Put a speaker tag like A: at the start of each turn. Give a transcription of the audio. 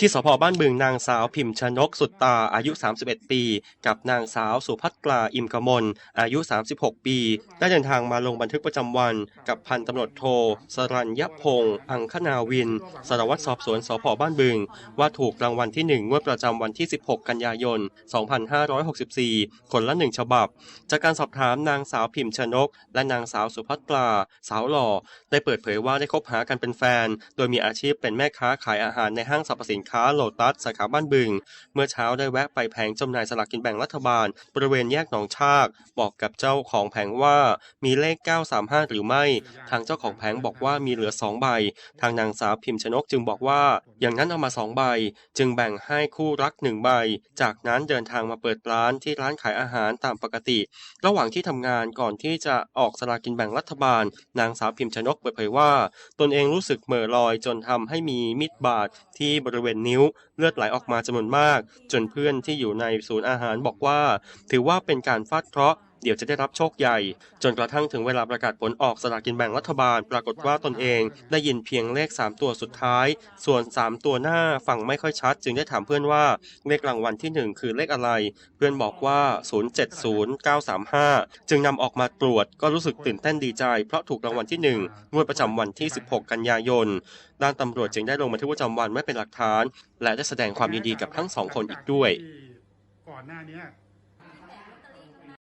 A: ที่สพบ้านบึงนางสาวพิมพ์ชนกสุดตาอายุ 31 ปี กับนางสาวสุภัตราอิมกมลอายุ 36 ปี ได้เดินทางมาลงบันทึกประจำวัน กับพันตำรวจโทสรัญญพงษ์อังคณาวินสารวัตรสอบสวนสพบ้านบึง ว่าถูกรางวัลที่ 1 งวดประจำวันที่ 16 กันยายน 2564 คนละ1ฉบับ จากการสอบถามนางสาวพิมพ์ชนก และนางสาวสุภัตราสาวหล่อ ได้เปิดเผยว่าได้คบหากันเป็นแฟน โดยมีอาชีพเป็นแม่ค้าขายอาหารในห้างสรรพสินค้าโลตัสสาขาบ้านบึง เมื่อเช้าได้แวะไปแผงจำหน่ายสลากกินแบ่งรัฐบาล บริเวณแยกหนองชาก บอกกับเจ้าของแผงว่ามีเลข 935 หรือไม่ ทางเจ้าของแผงบอกว่ามีเหลือ 2 ใบ ทางนางสาวพิมพ์ชนกจึงบอกว่า อย่างนั้นเอามา 2 ใบ จึงแบ่งให้คู่รัก 1 ใบ จากนั้นเดินทางมาเปิดร้านที่ร้านขายอาหารตามปกติ ระหว่างที่ทำงานก่อนที่จะออกสลากกินแบ่งรัฐบาล นางสาวพิมพ์ชนกเปิดเผยว่า ตนเองรู้สึกเหม่อลอยจนทำให้มีมีดบาดที่บริเวณนิ้วเลือดไหลออกมาจำนวนมาก จนเพื่อนที่อยู่ในศูนย์อาหารบอกว่า ถือว่าเป็นการฟาดเคราะห์ เดี๋ยวจะได้รับโชคใหญ่ จนกระทั่งถึงเวลาประกาศผลออกสลากินแบ่งรัฐบาล ปรากฏว่าตนเองได้ยินเพียงเลข 3 ตัวสุดท้าย ส่วน 3 ตัวหน้าฟังไม่ค่อยชัด จึงได้ถามเพื่อนว่าเลขรางวัลที่ 1 คือเลขอะไร เพื่อนบอกว่า 070935 จึงนำออกมาตรวจก็รู้สึกตื่นเต้นดีใจ เพราะถูกรางวัลที่1งวดประจำวันที่ 16 กันยายนด้านตำรวจจึงได้ลงบันทึกประจำวันไว้เป็นหลักฐาน และได้แสดงความยินดีกับทั้งสองคนอีกด้วย
B: ก่อนหน้านี้ย